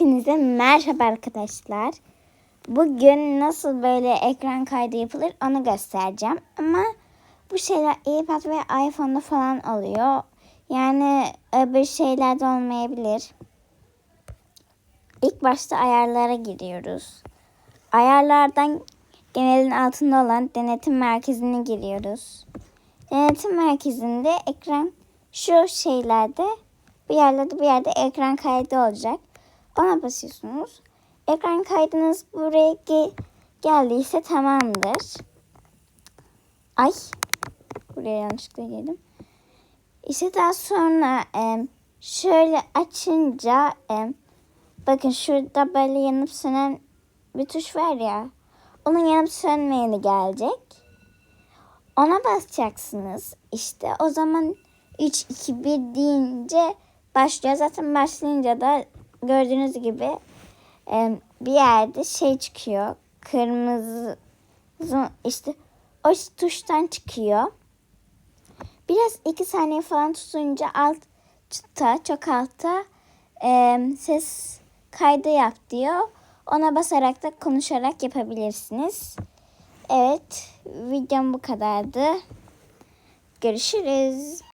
Hepinize merhaba arkadaşlar. Bugün nasıl böyle ekran kaydı yapılır onu göstereceğim. Ama bu şeyler iPad ve iPhone'da falan oluyor. Yani öbür şeylerde olmayabilir. İlk başta ayarlara giriyoruz. Ayarlardan genelin altında olan denetim merkezine giriyoruz. Denetim merkezinde ekran şu şeylerde bir yerlerde bir yerde ekran kaydı olacak. Ona basıyorsunuz. Ekran kaydınız buraya ge- geldiyse tamamdır. Ay. Buraya yanlışlıkla girdim. İşte daha sonra e, şöyle açınca e, bakın şurada böyle yanıp sönen bir tuş var ya. Onun yanıp sönmeyeni gelecek. Ona basacaksınız. İşte o zaman 3, 2, 1 deyince başlıyor. Zaten başlayınca da gördüğünüz gibi e, bir yerde şey çıkıyor. Kırmızı işte o tuştan çıkıyor. Biraz iki saniye falan tutunca altta çok altta e, ses kaydı yap diyor. Ona basarak da konuşarak yapabilirsiniz. Evet videom bu kadardı. Görüşürüz.